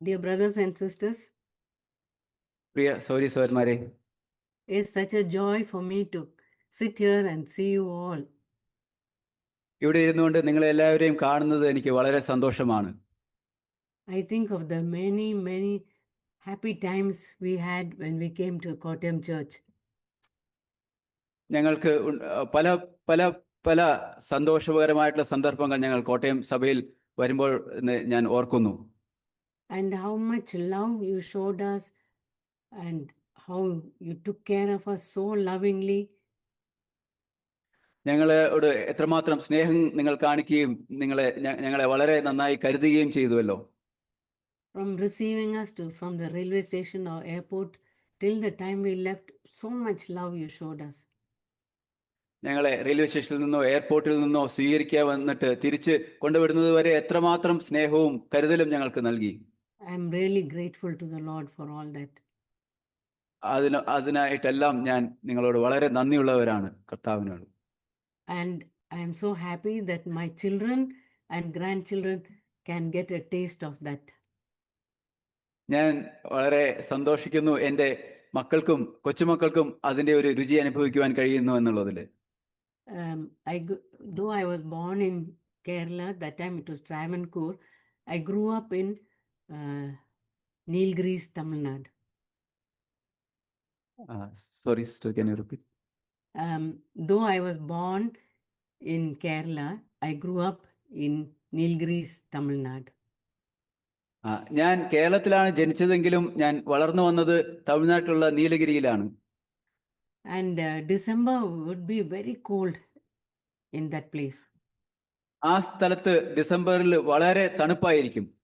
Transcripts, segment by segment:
Dear brothers and sisters, Priya Thawri സൗരന്മാരെ it's such a joy for me to sit here and see you all. ഇവിടെ ഇരുന്നുകൊണ്ട് നിങ്ങളെ എല്ലാവരെയും കാണുന്നത് എനിക്ക് വളരെ സന്തോഷമാണ് I think of the many, many happy times we had when we came to Kottayam Church. ഞങ്ങൾക്ക് ഉൺ- ആ, പല പല പല സന്തോഷകരമായിട്ടുള്ള സന്ദർഭങ്ങൾ ഞങ്ങൾ കോട്ടയം സഭയിൽ വരുമ്പോൾ ഞാൻ ഓർക്കുന്നു and how much love you showed us and how you took care of us so lovingly. ഞങ്ങളോട് എത്രമാത്രം സ്നേഹം നിങ്ങൾ കാണിക്കുകയും നിങ്ങളെ ഞങ്ങളെ വളരെ നന്നായി കരുതുകയും ചെയ്തുവല്ലോ From receiving us to from the railway station or airport till the time we left, so much love you showed us. ഞങ്ങളെ റെയിൽവേ സ്റ്റേഷനിൽ നിന്നോ എയർപോർട്ടിൽ നിന്നോ സ്വീകരിക്കാൻ വന്നിട്ട് തിരിച്ച് കൊണ്ടുവിടുന്നത് വരെ എത്രമാത്രം സ്നേഹവും കരുതലും ഞങ്ങൾക്ക് നൽകി I am really grateful to the Lord for all that. അതിന് അതിനായിട്ടെല്ലാം ഞാൻ നിങ്ങളോട് വളരെ നന്ദിയുള്ളവരാണ് കർത്താവിനോട് And I am so happy that my children and grandchildren can get a taste of that. ഞാൻ വളരെ സന്തോഷിക്കുന്നു എൻ്റെ മക്കൾക്കും കൊച്ചുമക്കൾക്കും അതിൻ്റെ ഒരു രുചി അനുഭവിക്കുവാൻ കഴിയുന്നു എന്നുള്ളതിൽ Um, I, g- though I was born in Kerala, that time it was Travancore, I grew up in uh, Nilgiris, Tamil Nadu. sister, can you repeat? Um, though I was born in Kerala, I grew up in Nilgiris, Tamil Nadu. ഞാൻ കേരളത്തിലാണ് ജനിച്ചതെങ്കിലും ഞാൻ വളർന്നു വന്നത് തമിഴ്നാട്ടിലുള്ള നീലഗിരിയിലാണ് And uh, December would be very cold in that place. ആ സ്ഥലത്ത് ഡിസംബറിൽ വളരെ തണുപ്പായിരിക്കും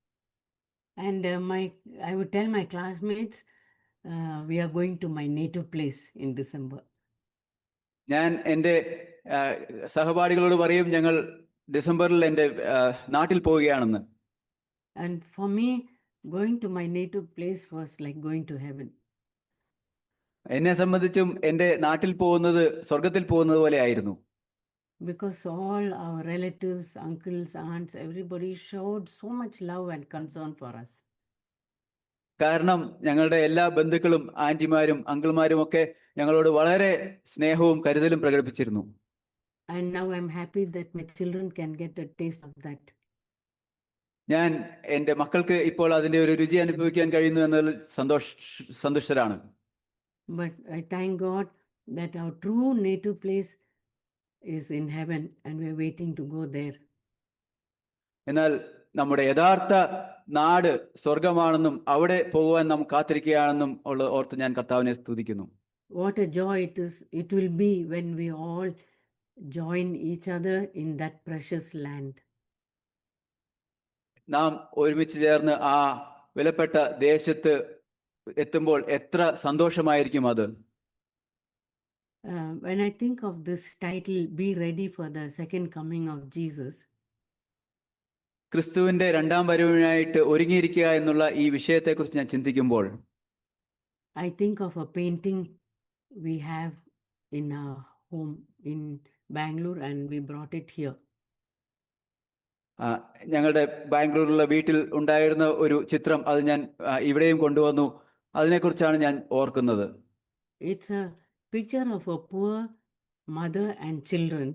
And uh, my, I would tell my classmates, uh, we are going to my native place in December. ഞാൻ എൻ്റെ ആ, സഹപാഠികളോട് പറയും ഞങ്ങൾ ഡിസംബറിൽ എൻ്റെ ആ, നാട്ടിൽ പോവുകയാണെന്ന് And for me, going to my native place was like going to heaven. എന്നെ സംബന്ധിച്ചും എൻ്റെ നാട്ടിൽ പോകുന്നത് സ്വർഗത്തിൽ പോകുന്നത് പോലെ ആയിരുന്നു Because all our relatives, uncles, aunts, everybody showed so much love and concern for us. കാരണം ഞങ്ങളുടെ എല്ലാ ബന്ധുക്കളും ആന്റിമാരും അങ്കിൾമാരും ഒക്കെ ഞങ്ങളോട് വളരെ സ്നേഹവും കരുതലും പ്രകടിപ്പിച്ചിരുന്നു And now I'm happy that my children can get a taste of that. ഞാൻ എൻ്റെ മക്കൾക്ക് ഇപ്പോൾ അതിന്റെ ഒരു രുചി അനുഭവിക്കാൻ കഴിയുന്നു എന്നതിൽ സന്തോഷ സന്തുഷ്ടരാണ് But I thank God that our true native place is in heaven and we are waiting to go there. എന്നാൽ നമ്മുടെ യഥാർത്ഥ നാട് സ്വർഗമാണെന്നും അവിടെ പോകുവാൻ നാം കാത്തിരിക്കുകയാണെന്നും ഉള്ള ഓർത്ത് ഞാൻ കർത്താവിനെ സ്തുതിക്കുന്നു What a joy it is, it will be when we all join each other in that precious land. നാം ഒരുമിച്ച് ചേർന്ന് ആ വിലപ്പെട്ട ദേശത്ത് എത്തുമ്പോൾ എത്ര സന്തോഷമായിരിക്കും അത് Uh, when I think of this title, Be Ready for the Second Coming of Jesus, ക്രിസ്തുവിന്റെ രണ്ടാം വരവിനായിട്ട് ഒരുങ്ങിയിരിക്കുക എന്നുള്ള ഈ വിഷയത്തെക്കുറിച്ച് ഞാൻ ചിന്തിക്കുമ്പോൾ I think of a painting we have in our home in Bangalore and we brought it here. ആ, ഞങ്ങളുടെ ബാംഗ്ലൂരിലുള്ള വീട്ടിൽ ഉണ്ടായിരുന്ന ഒരു ചിത്രം അത് ഞാൻ ആ, ഇവിടെയും കൊണ്ടുവന്നു അതിനെക്കുറിച്ചാണ് ഞാൻ ഓർക്കുന്നത് It's a picture of a poor mother and children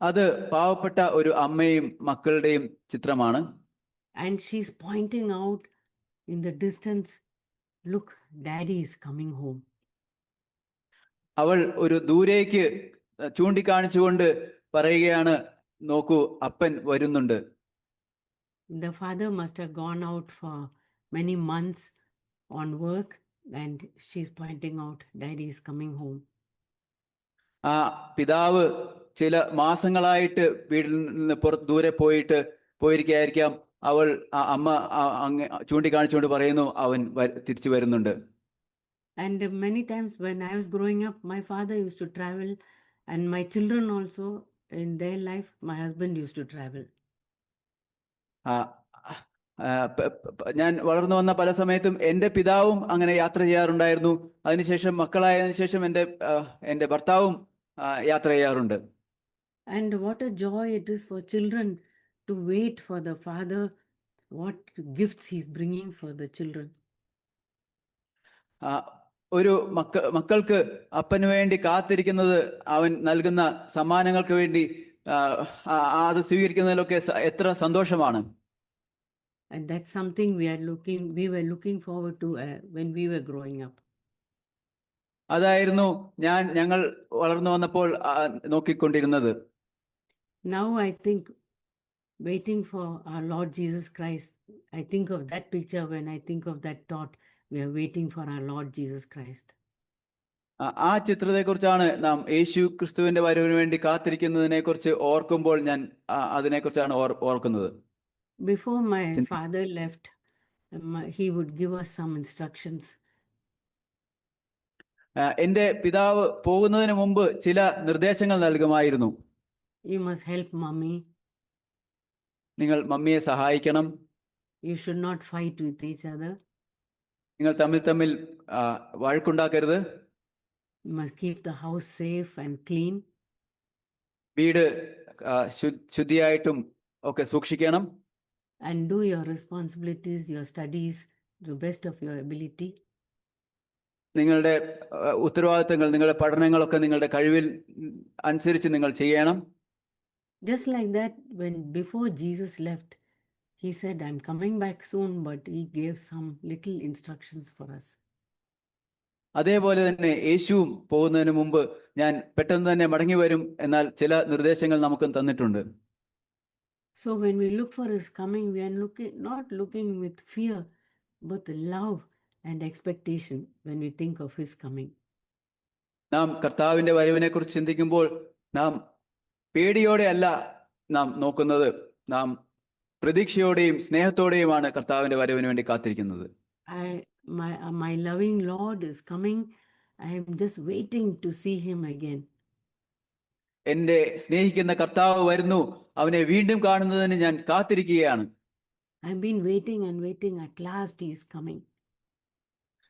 അത് പാവപ്പെട്ട ഒരു അമ്മയും മക്കളുടെയും ചിത്രമാണ് and she's pointing out in the distance, look, daddy is coming home. അവൾ ഒരു ദൂരേക്ക് ചൂണ്ടിക്കാണിച്ചുകൊണ്ട് പറയുകയാണ് നോക്കൂ അപ്പൻ വരുന്നുണ്ട് The father must have gone out for many months on work and she's pointing out, daddy is coming home. ആ പിതാവ് ചില മാസങ്ങളായിട്ട് വീട്ടിൽ നിന്ന് പുറത്ത് ദൂരെ പോയിട്ട് പോയിരിക്കായിരിക്കാം അവൾ അമ്മ അങ്ങ് ചൂണ്ടിക്കാണിച്ചുകൊണ്ട് പറയുന്നു അവൻ തിരിച്ചു വരുന്നുണ്ട് And uh, many times when I was growing up, my father used to travel, and my children also in their life, my husband used to ഞാൻ വളർന്നു വന്ന പല സമയത്തും എന്റെ പിതാവും അങ്ങനെ യാത്ര ചെയ്യാറുണ്ടായിരുന്നു. അതിനുശേഷം മക്കളായതിനു ശേഷം എന്റെ എന്റെ ഭർത്താവും യാത്ര ചെയ്യാറുണ്ട്. And what a joy it is for children to wait for the father. What gifts he's bringing for the children. ആ, ഒരു മക്ക മക്കൾക്ക് അപ്പന് വേണ്ടി കാത്തിരിക്കുന്നത് അവൻ നൽകുന്ന സമ്മാനങ്ങൾക്ക് വേണ്ടി അത് സ്വീകരിക്കുന്നതിലൊക്കെ എത്ര സന്തോഷമാണ്. And that's something we are looking, we were looking forward to uh, when we were growing up. അതായിരുന്നു ഞാൻ ഞങ്ങൾ വളർന്നു വന്നപ്പോൾ നോക്കിക്കൊണ്ടിരുന്നത് Now I think waiting for our Lord Jesus Christ, I think of that picture when I think of that thought, we are waiting for our Lord Jesus Christ. ആ- ചിത്രത്തെക്കുറിച്ചാണ് നാം യേശു ക്രിസ്തുവിന്റെ വരവിന് വേണ്ടി കാത്തിരിക്കുന്നതിനെ കുറിച്ച് ഓർക്കുമ്പോൾ ഞാൻ അതിനെക്കുറിച്ചാണ് ഓർ- ഓർക്കുന്നത് Before my Chin- father left, um, he would give us some instructions. ആ, എന്റെ പിതാവ് പോകുന്നതിന് മുമ്പ് ചില നിർദ്ദേശങ്ങൾ നൽകുമായിരുന്നു You must help mommy. നിങ്ങൾ മമ്മിയെ സഹായിക്കണം You should not fight with each other. നിങ്ങൾ തമ്മിൽ തമ്മിൽ ആ, വഴക്കുണ്ടാക്കരുത് You must keep the house safe and clean. വീട് ആ, ശു- ശുദ്ധിയായിട്ടും ഒക്കെ സൂക്ഷിക്കണം and do your responsibilities, your studies to the best of your ability. നിങ്ങളുടെ ഉത്തരവാദിത്തങ്ങൾ നിങ്ങളുടെ പഠനങ്ങളൊക്കെ നിങ്ങളുടെ കഴിവിൽ അനുസരിച്ച് നിങ്ങൾ ചെയ്യണം Just like that, when before Jesus left, he said, I'm coming back soon, but he gave some little instructions for us. അതേപോലെ തന്നെ യേശുവും പോകുന്നതിന് മുമ്പ് ഞാൻ പെട്ടെന്ന് തന്നെ മടങ്ങി വരും എന്നാൽ ചില നിർദ്ദേശങ്ങൾ നമുക്കും തന്നിട്ടുണ്ട് So when we look for his coming, we are looking not looking with fear, but love and expectation when we think of his coming. നാം കർത്താവിന്റെ വരവിനെ കുറിച്ച് ചിന്തിക്കുമ്പോൾ നാം പേടിയോടെ അല്ല നാം നോക്കുന്നത് നാം പ്രതീക്ഷയോടെയും സ്നേഹത്തോടെയുമാണ് കർത്താവിന്റെ വരവിന് വേണ്ടി കാത്തിരിക്കുന്നത് I my uh, my loving Lord is coming. I am just waiting to see him again. എന്റെ സ്നേഹിക്കുന്ന കർത്താവ് വരുന്നു അവനെ വീണ്ടും കാണുന്നതിന് ഞാൻ കാത്തിരിക്കുകയാണ് been waiting and waiting. At last, he is coming.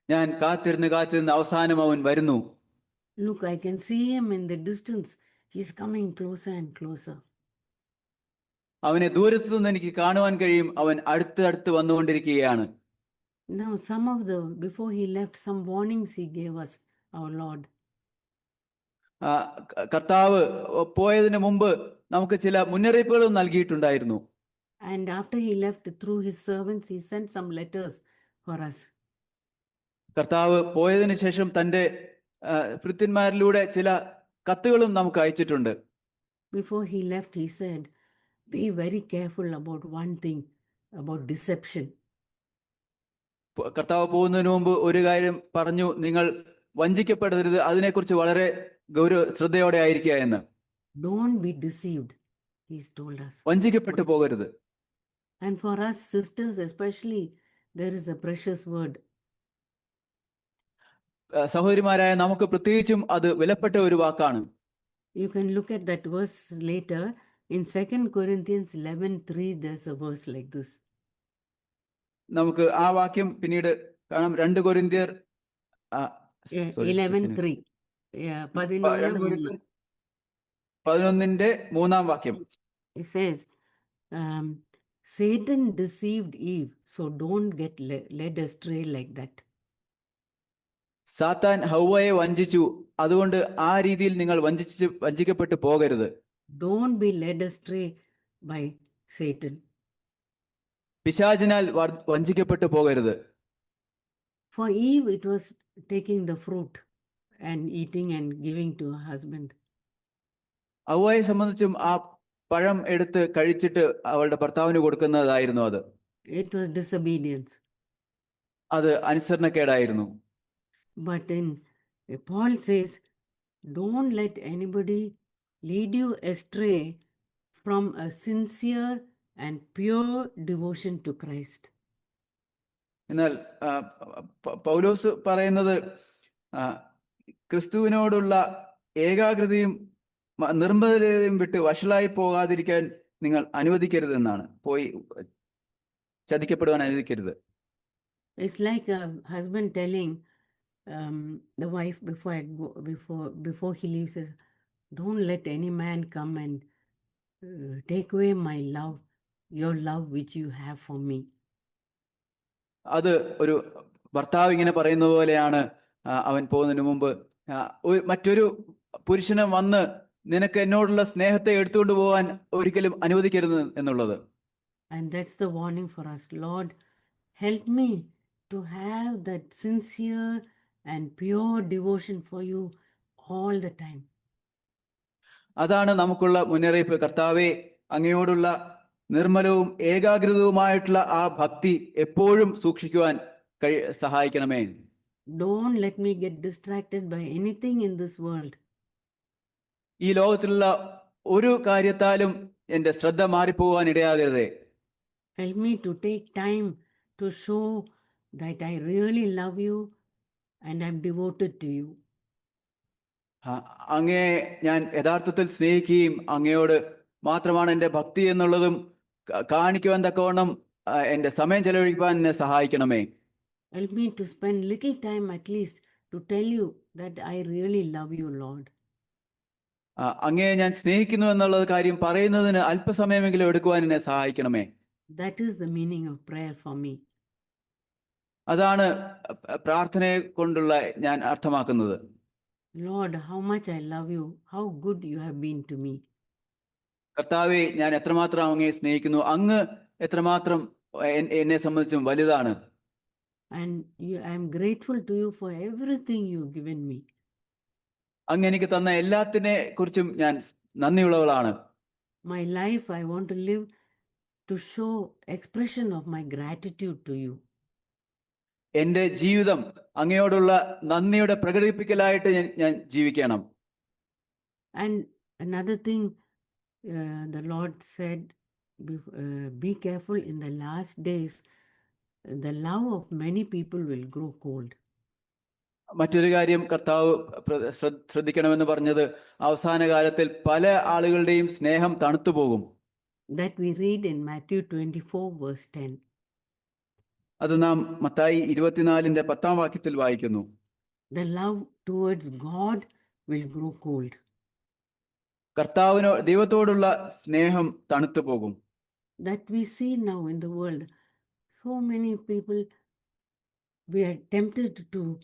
ഞാൻ കാത്തിരുന്ന് കാത്തിരുന്ന് അവസാനം അവൻ വരുന്നു Look, I can see him in the distance. He's coming closer and closer. അവനെ ദൂരത്തു നിന്ന് എനിക്ക് കാണുവാൻ കഴിയും അവൻ അടുത്ത് അടുത്ത് വന്നുകൊണ്ടിരിക്കുകയാണ് Now, some of the, before he left, some warnings he gave us, our Lord. കർത്താവ് പോയതിനു മുമ്പ് നമുക്ക് ചില മുന്നറിയിപ്പുകളും നൽകിയിട്ടുണ്ടായിരുന്നു And after he left, through his servants, he sent some letters for us. കർത്താവ് പോയതിനു ശേഷം തന്റെ ഭൃത്യന്മാരിലൂടെ ചില കത്തുകളും നമുക്ക് അയച്ചിട്ടുണ്ട് Before he left, he said, Be very careful about one thing about deception. കർത്താവ് പോകുന്നതിന് മുമ്പ് ഒരു കാര്യം പറഞ്ഞു നിങ്ങൾ വഞ്ചിക്കപ്പെടരുത് അതിനെക്കുറിച്ച് വളരെ ഗൗരവ ശ്രദ്ധയോടെ ആയിരിക്കുക എന്ന് Don't be deceived, he's told us. വഞ്ചിക്കപ്പെട്ടു പോകരുത് And for us sisters, especially, there is a precious word ആ, സഹോദരിമാരായ നമുക്ക് പ്രത്യേകിച്ചും അത് വിലപ്പെട്ട ഒരു വാക്കാണ് You can look at that verse later. In 2 Corinthians 11:3, there's a verse like this. നമുക്ക് ആ വാക്യം പിന്നീട് കാണാം രണ്ട് കൊരിന്ത്യർ ആ, Eh, sorry, 11:3. പ- പതിനൊന്ന് രണ്ട് പതിനൊന്നിന്റെ മൂന്നാം വാക്യം It says, um, Satan deceived Eve, so don't get le- led astray like that. സാത്താൻ ഹൗവയെ വഞ്ചിച്ചു അതുകൊണ്ട് ആ രീതിയിൽ നിങ്ങൾ വഞ്ചിച്ച് വഞ്ചിക്കപ്പെട്ടു പോകരുത് Don't be led astray by Satan. പിശാചിനാൽ വർ- വഞ്ചിക്കപ്പെട്ടു പോകരുത് For Eve, it was taking the fruit and eating and giving to her husband. ഹൗവയെ സംബന്ധിച്ചും ആ പഴം എടുത്ത് കഴിച്ചിട്ട് അവളുടെ ഭർത്താവിന് കൊടുക്കുന്നതായിരുന്നു അത് It was disobedience. അത് അനുസരണക്കേടായിരുന്നു But in uh, Paul says, don't let anybody lead you astray from a sincere and pure devotion to Christ. എന്നാൽ ആ, പ- പൗലോസ് പറയുന്നത് ആ, ക്രിസ്തുവിനോടുള്ള ഏകാകൃതിയും നിർമ്മതയും വിട്ട് വഷളായി പോകാതിരിക്കാൻ നിങ്ങൾ അനുവദിക്കരുത് എന്നാണ് പോയി ചതിക്കപ്പെടുവാൻ അനുവദിക്കരുത്. It's like husband telling the wife before I go before before he leaves don't let any man come and take away my love your love which you have for me അത് ഒരു ഭർത്താവ് ഇങ്ങനെ പറയുന്ന പോലെയാണ് അവൻ പോകുന്നതിന് മുമ്പ് മറ്റൊരു പുരുഷന് വന്ന് നിനക്ക് എന്നോടുള്ള സ്നേഹത്തെ എടുത്തുകൊണ്ട് പോകാൻ ഒരിക്കലും അനുവദിക്കരുത് എന്നുള്ളത് And that's the warning for us. Lord, help me to have that sincere and pure devotion for you all the time. അതാണ് നമുക്കുള്ള മുന്നറിയിപ്പ് കർത്താവെ അങ്ങയോടുള്ള നിർമ്മലവും ഏകാഗ്രതവുമായിട്ടുള്ള ആ ഭക്തി എപ്പോഴും സൂക്ഷിക്കുവാൻ കഴി സഹായിക്കണമേ Don't let me get distracted by anything in this world ഈ ലോകത്തിലുള്ള ഒരു കാര്യത്താലും എന്റെ ശ്രദ്ധ മാറിപ്പോകാൻ ഇടയാകരുത്. Help me to take time to show that I really love you and I am devoted to you അങ്ങേ ഞാൻ യഥാർത്ഥത്തിൽ സ്നേഹിക്കുകയും അങ്ങയോട് മാത്രമാണ് എന്റെ ഭക്തി എന്നുള്ളതും കാണിക്കുവാൻ തക്കവണ്ണം എന്റെ എന്റെ സമയം ചെലവഴിക്കാൻ എന്നെ സഹായിക്കണമേ. Help me to spend little time at least to tell you that I really love you, Lord. ആ, അങ്ങയെ ഞാൻ സ്നേഹിക്കുന്നു എന്നുള്ള കാര്യം പറയുന്നതിന് അല്പസമയമെങ്കിലും എടുക്കുവാൻ എന്നെ സഹായിക്കണമേ That is the meaning of prayer for me. അതാണ് പ- പ്രാർത്ഥനയെ കൊണ്ടുള്ള ഞാൻ അർത്ഥമാക്കുന്നത് Lord, how much I love you, how good you have been to me. കർത്താവെ ഞാൻ എത്രമാത്രം അങ്ങയെ സ്നേഹിക്കുന്നു അങ്ങ് എത്രമാത്രം എൻ- എന്നെ സംബന്ധിച്ചും വലുതാണ് And you, I am grateful to you for everything you've given me. അങ്ങ് എനിക്ക് തന്ന എല്ലാത്തിനെ കുറിച്ചും ഞാൻ നന്ദിയുള്ളവളാണ് My life, I want to live to show expression of my gratitude to you. എൻ്റെ ജീവിതം അങ്ങയോടുള്ള നന്ദിയുടെ പ്രകടിപ്പിക്കലായിട്ട് ഞാൻ ഞാൻ ജീവിക്കണം And another thing, uh, the Lord said, "Be- uh, be careful in the last days, the love of many people will grow cold. മറ്റൊരു കാര്യം കർത്താവ് ശ്രദ്ധിക്കണമെന്ന് പറഞ്ഞത് അവസാന കാലത്തിൽ പല ആളുകളുടെയും സ്നേഹം തണുത്തു പോകും That we read in Matthew 24, verse 10. അത് നാം മത്തായി ഇരുപത്തിനാലിന്റെ പത്താം വാക്യത്തിൽ വായിക്കുന്നു The love towards God will grow cold. കർത്താവിനോ ദൈവത്തോടുള്ള സ്നേഹം തണുത്തു പോകും That we see now in the world. So many people, we are tempted to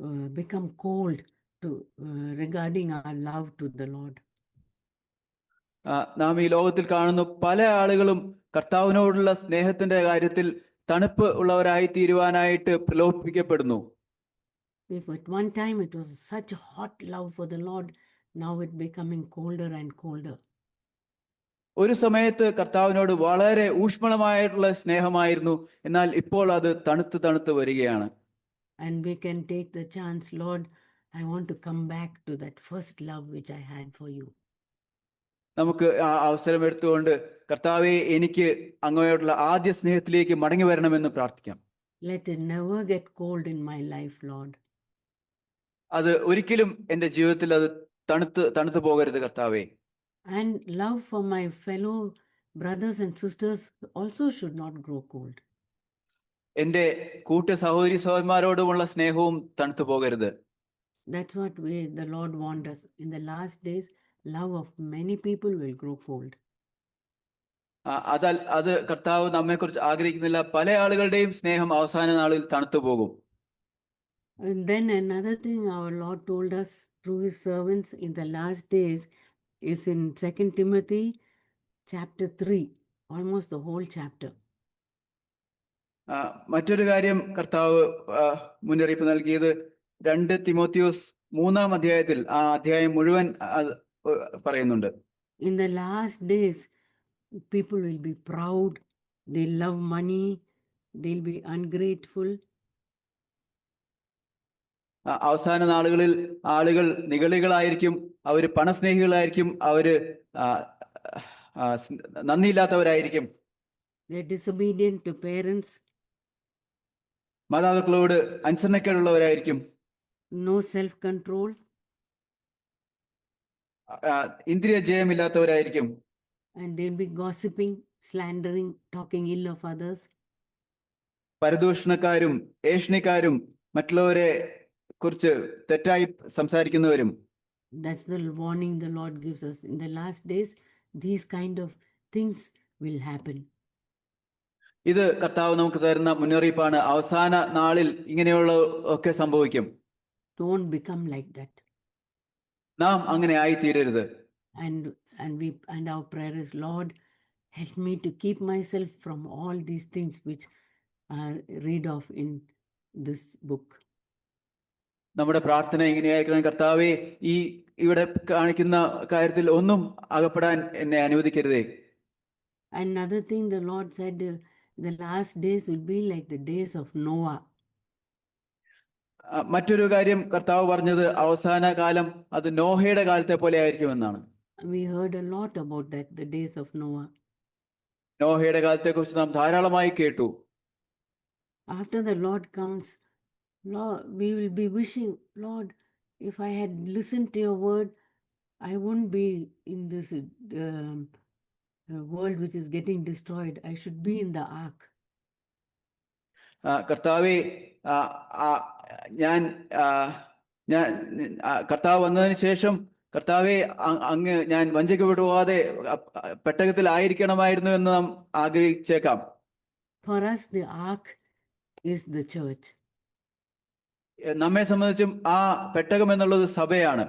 uh, become cold to uh, regarding our love to the Lord. നാം ഈ ലോകത്തിൽ കാണുന്നു പല ആളുകളും കർത്താവിനോടുള്ള സ്നേഹത്തിന്റെ കാര്യത്തിൽ തണുപ്പ് ഉള്ളവരായി തീരുവാനായിട്ട് പ്രലോഭിപ്പിക്കപ്പെടുന്നു If at one time it was such a hot love for the Lord, now it becoming colder and colder. ഒരു സമയത്ത് കർത്താവിനോട് വളരെ ഊഷ്മളമായിട്ടുള്ള സ്നേഹമായിരുന്നു എന്നാൽ ഇപ്പോൾ അത് തണുത്ത് തണുത്ത് വരികയാണ് And we can take the chance, Lord, I want to come back to that first love which I had for you. നമുക്ക് ആ അവസരം എടുത്തുകൊണ്ട് കർത്താവെ എനിക്ക് അങ്ങയോടുള്ള ആദ്യ സ്നേഹത്തിലേക്ക് മടങ്ങി വരണമെന്ന് പ്രാർത്ഥിക്കാം let it never get cold in my life Lord. അത് ഒരിക്കലും എന്റെ ജീവിതത്തിൽ അത് തണുത്ത് തണുത്ത് പോകരുത് കർത്താവെ And love for my fellow brothers and sisters also should not grow cold. എൻ്റെ കൂട്ട സഹോദരി സഹോദരന്മാരോടുമുള്ള സ്നേഹവും തണുത്തു പോകരുത് That's what we, the Lord wants us. In the last days, love of many people will grow cold. ആ, അതൽ അത് കർത്താവ് നമ്മെക്കുറിച്ച് ആഗ്രഹിക്കുന്നില്ല പല ആളുകളുടെയും സ്നേഹം അവസാന നാളിൽ തണുത്തു പോകും And then another thing our Lord told us through his servants in the last days is in 2 Timothy chapter 3, almost the whole chapter. ആ, മറ്റൊരു കാര്യം കർത്താവ് ആ, മുന്നറിയിപ്പ് നൽകിയത് രണ്ട് തിമോത്തിയോസ് മൂന്നാം അധ്യായത്തിൽ ആ അധ്യായം മുഴുവൻ അത് പറയുന്നുണ്ട് In the last days, people will be proud, they'll love money, they'll be ungrateful, ആ, അവസാന നാളുകളിൽ ആളുകൾ നികളികളായിരിക്കും അവർ പണസ്നേഹികളായിരിക്കും അവർ നന്ദിയില്ലാത്തവരായിരിക്കും. They're disobedient to parents, മാതാപിതാക്കളോട് അനുസരണക്കേടുള്ളവരായിരിക്കും. No self control, ആ, ഇന്ദ്രിയ ജയമില്ലാത്തവരായിരിക്കും and they'll gossiping, slandering, talking ill of others. പരദൂഷണക്കാരും ഏഷണിക്കാരും മറ്റുള്ളവരെ കുറിച്ച് തെറ്റായി സംസാരിക്കുന്നവരും That's the warning the Lord gives us. In the last days, these kind of things will happen. ഇത് കർത്താവ് നമുക്ക് തരുന്ന മുന്നറിയിപ്പാണ് അവസാന നാളിൽ ഇങ്ങനെയുള്ള ഒക്കെ സംഭവിക്കും Don't become like that. നാം അങ്ങനെ ആയിത്തീരരുത് And and we and our prayer is, Lord, help me to keep myself from all these things which are read of in this book. നമ്മുടെ പ്രാർത്ഥന എങ്ങനെയായിരിക്കണം കർത്താവെ ഈ ഇവിടെ കാണിക്കുന്ന കാര്യത്തിൽ ഒന്നും അകപ്പെടാൻ എന്നെ അനുവദിക്കരുതേ Another thing the Lord said, uh, the last days will be like the days of Noah. മറ്റൊരു കാര്യം കർത്താവ് പറഞ്ഞത് അവസാന കാലം അത് നോഹയുടെ കാലത്തെ പോലെ ആയിരിക്കുമെന്നാണ് We heard a lot about that, the days of Noah. നോഹയുടെ കാലത്തെ കുറിച്ച് നാം ധാരാളമായി കേട്ടു After the Lord comes, Lord, we will be wishing, Lord, if I had listened to your word, I wouldn't be in this um, uh, world which is getting destroyed. I should be in the ark. ആ, കർത്താവെ ആ, ആ, ഞാൻ ആ, ഞാൻ ആ, കർത്താവ് വന്നതിന് ശേഷം കർത്താവെ അ- അങ്ങ് ഞാൻ വഞ്ചിക്കപ്പെട്ടു പോകാതെ അ- അ- പെട്ടകത്തിലായിരിക്കണമായിരുന്നു എന്ന് നാം ആഗ്രഹിച്ചേക്കാം For us, the ark is the church. നമ്മെ സംബന്ധിച്ചും ആ പെട്ടകം എന്നുള്ളത് സഭയാണ്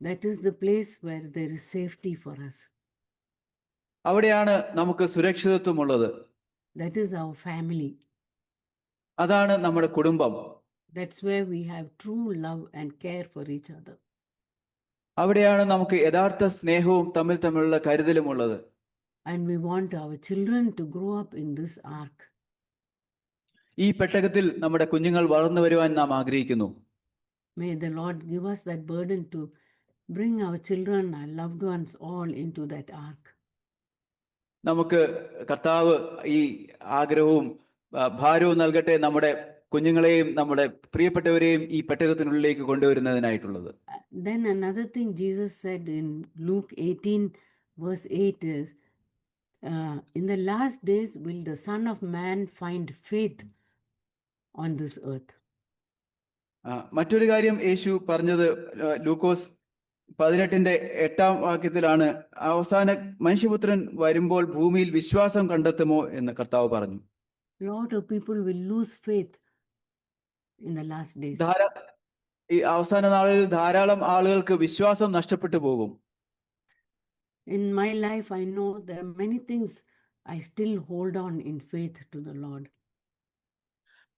That is the place where there is safety for us. അവിടെയാണ് നമുക്ക് സുരക്ഷിതത്വമുള്ളത് That is our family. അതാണ് നമ്മുടെ കുടുംബം That's where we have true love and care for each other. അവിടെയാണ് നമുക്ക് യഥാർത്ഥ സ്നേഹവും തമ്മിൽ തമ്മിലുള്ള കരുതലും ഉള്ളത് And we want our children to grow up in this ark. ഈ പെട്ടകത്തിൽ നമ്മുടെ കുഞ്ഞുങ്ങൾ വളർന്നു വരുവാൻ നാം ആഗ്രഹിക്കുന്നു May the Lord give us that burden to bring our children, our loved ones, all into that ark. നമുക്ക് കർത്താവ് ഈ ആഗ്രഹവും ഭാരവും നൽകട്ടെ നമ്മുടെ കുഞ്ഞുങ്ങളെയും നമ്മുടെ പ്രിയപ്പെട്ടവരെയും ഈ പെട്ടകത്തിനുള്ളിലേക്ക് കൊണ്ടുവരുന്നതിനായിട്ടുള്ളത് Uh, Then another thing Jesus said in Luke 18, verse 8 is, uh, In the last days will the Son of Man find faith on this earth. ആ, മറ്റൊരു കാര്യം യേശു പറഞ്ഞത് ആ, ലൂക്കോസ് പതിനെട്ടിന്റെ എട്ടാം വാക്യത്തിലാണ് അവസാന മനുഷ്യപുത്രൻ വരുമ്പോൾ ഭൂമിയിൽ വിശ്വാസം കണ്ടെത്തുമോ എന്ന് കർത്താവ് പറഞ്ഞു lot of people will lose faith in the last days. ധാരാ ഈ അവസാന നാളിൽ ധാരാളം ആളുകൾക്ക് വിശ്വാസം നഷ്ടപ്പെട്ടു പോകും In my life, I know there are many things I still hold on in faith to the Lord.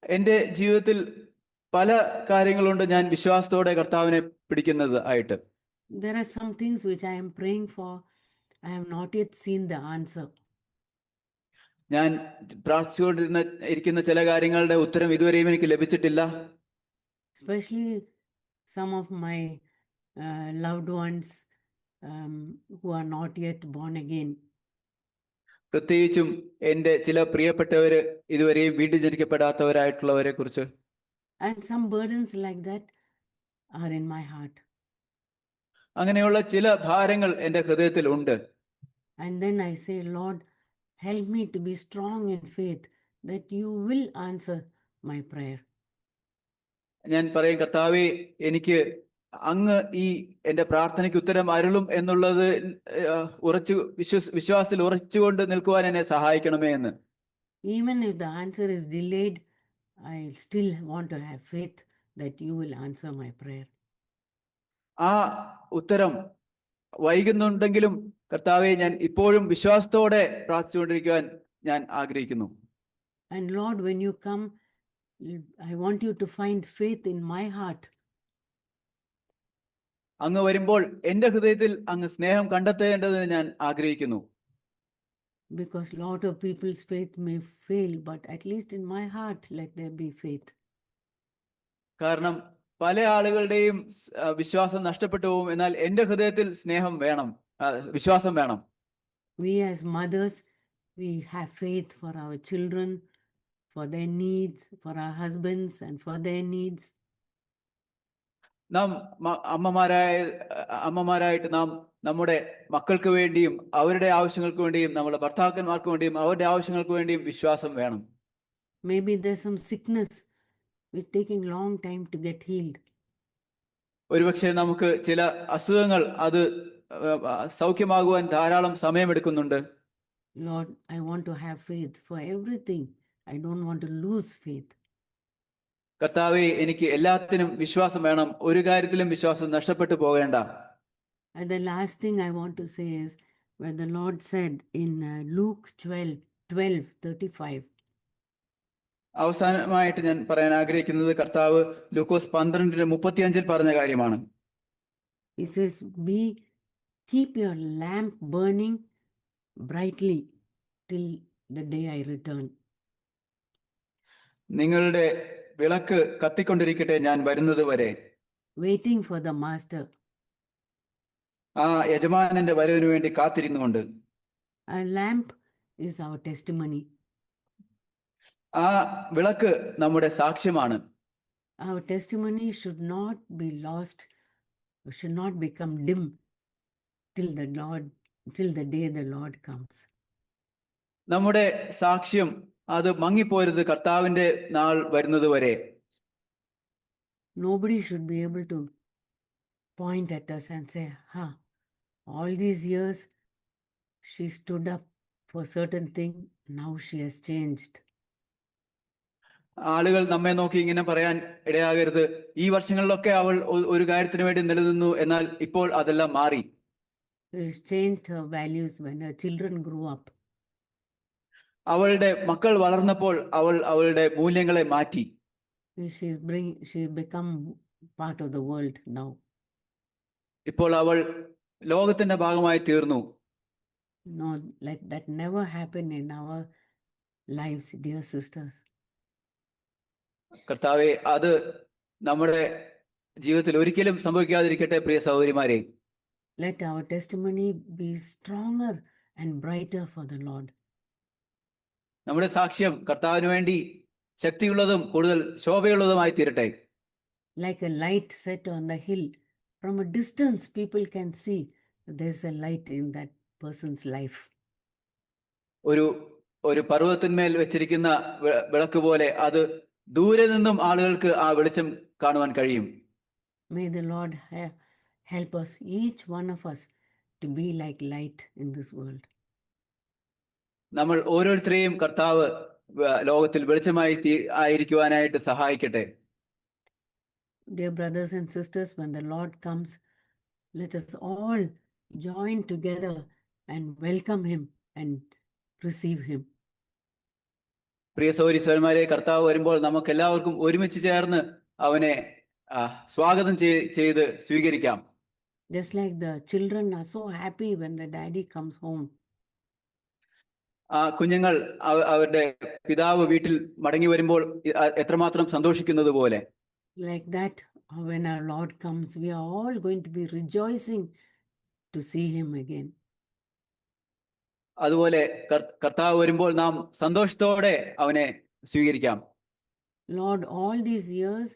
എന്റെ ജീവിതത്തിൽ പല കാര്യങ്ങളുണ്ട് ഞാൻ വിശ്വാസത്തോടെ കർത്താവിനെ പിടിക്കുന്നത് ആയിട്ട്. ഞാൻ പ്രാർത്ഥിച്ചുകൊണ്ടിരുന്ന ഇരിക്കുന്ന ചില കാര്യങ്ങളുടെ ഉത്തരം ഇതുവരെയും എനിക്ക് ലഭിച്ചിട്ടില്ല. Specially some of my loved ones who are not yet born again പ്രത്യേകിച്ചും എന്റെ ചില പ്രിയപ്പെട്ടവര് ഇതുവരെയും വീണ്ടും ജനിക്കപ്പെടാത്തവരായിട്ടുള്ളവരെ കുറിച്ച് And some burdens like that are in my heart. അങ്ങനെയുള്ള ചില ഭാരങ്ങൾ എന്റെ ഹൃദയത്തിൽ ഉണ്ട് And then I say, Lord, help me to be strong in faith that you will answer my prayer. ഞാൻ പറയും കർത്താവെ എനിക്ക് അങ്ങ് ഈ എന്റെ പ്രാർത്ഥനയ്ക്ക് ഉത്തരം അരുളും എന്നുള്ളത് ഉറച്ചു വിശ്വസ് വിശ്വാസത്തിൽ ഉറച്ചുകൊണ്ട് നിൽക്കുവാൻ എന്നെ സഹായിക്കണമേ എന്ന്. Even if the answer is delayed I still want to have faith that you will answer my prayer ആ ഉത്തരം വൈകുന്നുണ്ടെങ്കിലും കർത്താവെ ഞാൻ ഇപ്പോഴും വിശ്വാസത്തോടെ പ്രാർത്ഥിച്ചുകൊണ്ടിരിക്കുവാൻ ഞാൻ ആഗ്രഹിക്കുന്നു. And Lord when you come, I I want you to find faith in my heart. അങ്ങ് വരുമ്പോൾ എന്റെ ഹൃദയത്തിൽ അങ്ങ് സ്നേഹം കണ്ടെത്തേണ്ടത് ഞാൻ ആഗ്രഹിക്കുന്നു. Because lot of people's faith may fail but at least in my heart let there be faith കാരണം പല ആളുകളുടെയും വിശ്വാസം നഷ്ടപ്പെട്ടു പോകും. എന്നാൽ എന്റെ ഹൃദയത്തിൽ സ്നേഹം വേണം. വിശ്വാസം വേണം. We as mothers we have faith for our children for the needs for our husbands and for the needs നാം അമ്മമാരായ അമ്മമാരായിട്ട് നാം നമ്മുടെ മക്കൾക്ക് വേണ്ടിയും അവരുടെ ആവശ്യങ്ങൾക്ക് വേണ്ടിയും നമ്മുടെ ഭർത്താക്കന്മാർക്ക് വേണ്ടിയും അവരുടെ ആവശ്യങ്ങൾക്ക് വേണ്ടിയും വിശ്വാസം വേണം may be some sickness which taking long time to get healed. ഒരുപക്ഷെ നമുക്ക് ചില അസുഖങ്ങൾ അത് സൗഖ്യമാകുവാൻ ധാരാളം സമയമെടുക്കുന്നുണ്ട് Lord, I want to have faith for everything. I don't want to lose faith. കർത്താവെ എനിക്ക് എല്ലാത്തിനും വിശ്വാസം വേണം ഒരു കാര്യത്തിലും വിശ്വാസം നഷ്ടപ്പെട്ടു പോകേണ്ട And the last thing I want to say is where the Lord said in uh, Luke 12 12 35. അവസാനമായിട്ട് ഞാൻ പറയാൻ ആഗ്രഹിക്കുന്നത് കർത്താവ് ലൂക്കോസ് പന്ത്രണ്ടിന് മുപ്പത്തിയഞ്ചിൽ പറഞ്ഞ കാര്യമാണ് He says, Be keep your lamp burning brightly till the day I return. നിങ്ങളുടെ വിളക്ക് കത്തിക്കൊണ്ടിരിക്കട്ടെ ഞാൻ വരുന്നത് വരെ Waiting for the master. ആ യജമാനന്റെ വരവിന് വേണ്ടി കാത്തിരുന്നുകൊണ്ട് Our lamp is our testimony. ആ വിളക്ക് നമ്മുടെ സാക്ഷ്യമാണ് Our testimony should not be lost, should not become dim till the Lord, till the day the Lord comes. നമ്മുടെ സാക്ഷ്യം അത് മങ്ങിപ്പോരുത് കർത്താവിന്റെ നാൾ വരുന്നത് വരെ Nobody should be able to point at us and say, huh, all these years she stood up for certain thing, now she has changed. ആളുകൾ നമ്മെ നോക്കി ഇങ്ങനെ പറയാൻ ഇടയാകരുത് ഈ വർഷങ്ങളിലൊക്കെ അവൾ ഒരു കാര്യത്തിന് വേണ്ടി നിലനിന്നു എന്നാൽ ഇപ്പോൾ അതെല്ലാം മാറി values when her children grew up. അവളുടെ മക്കൾ വളർന്നപ്പോൾ അവൾ അവളുടെ മൂല്യങ്ങളെ മാറ്റി. ഇപ്പോൾ അവൾ ലോകത്തിന്റെ ഭാഗമായി തീർന്നു. കർത്താവെ അത് നമ്മുടെ ജീവിതത്തിൽ ഒരിക്കലും സംഭവിക്കാതിരിക്കട്ടെ പ്രിയ സഹോദരിമാരെ. Let our testimony be stronger and brighter for the Lord നമ്മുടെ സാക്ഷ്യം കർത്താവിന് വേണ്ടി ശക്തിയുള്ളതും കൂടുതൽ ശോഭയുള്ളതുമായി തീരട്ടെ. Like a light set on the hill from a distance people can see there's a light in that person's life ഒരു ഒരു പർവതത്തിന്മേൽ വെച്ചിരിക്കുന്ന വിളക്ക് പോലെ അത് ദൂരെ നിന്നും ആളുകൾക്ക് ആ വെളിച്ചം കാണുവാൻ കഴിയും. May the Lord help us, each one of us, to be like light in this world. നമ്മൾ ഓരോരുത്തരെയും കർത്താവ് ലോകത്തിൽ വെളിച്ചമായി ആയിരിക്കുവാനായിട്ട് സഹായിക്കട്ടെ Dear brothers and sisters, when the Lord comes, let us all join together and welcome Him and receive Him. പ്രിയ സൗരീശ്വരന്മാരെ കർത്താവ് വരുമ്പോൾ നമുക്ക് എല്ലാവർക്കും ഒരുമിച്ച് ചേർന്ന് അവനെ സ്വാഗതം ചെയ്ത് സ്വീകരിക്കാം Just like the children are so happy when the daddy comes home. ആ കുഞ്ഞുങ്ങൾ അവരുടെ പിതാവ് വീട്ടിൽ മടങ്ങി വരുമ്പോൾ എത്രമാത്രം സന്തോഷിക്കുന്നത് പോലെ like uh, when our Lord comes, we are all going to be rejoicing to see Him again. അതുപോലെ കർത്താവ് വരുമ്പോൾ നാം സന്തോഷത്തോടെ അവനെ സ്വീകരിക്കാം Lord, all these years,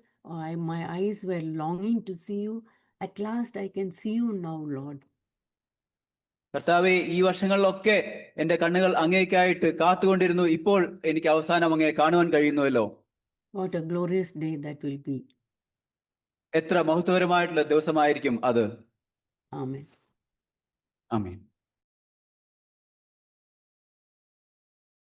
I, my eyes were longing to see you. At last, I can see you now, Lord. കർത്താവെ ഈ വർഷങ്ങളിലൊക്കെ എന്റെ കണ്ണുകൾ അങ്ങേക്കായിട്ട് കാത്തുകൊണ്ടിരുന്നു. ഇപ്പോൾ എനിക്ക് അവസാനം അങ്ങേ കാണുവാൻ കഴിയുന്നുവല്ലോ. ഡേ ദാറ്റ് വിൽ ബി എത്ര മഹത്വപരമായിട്ടുള്ള ദിവസമായിരിക്കും അത്. ആമേൻ ആമേൻ.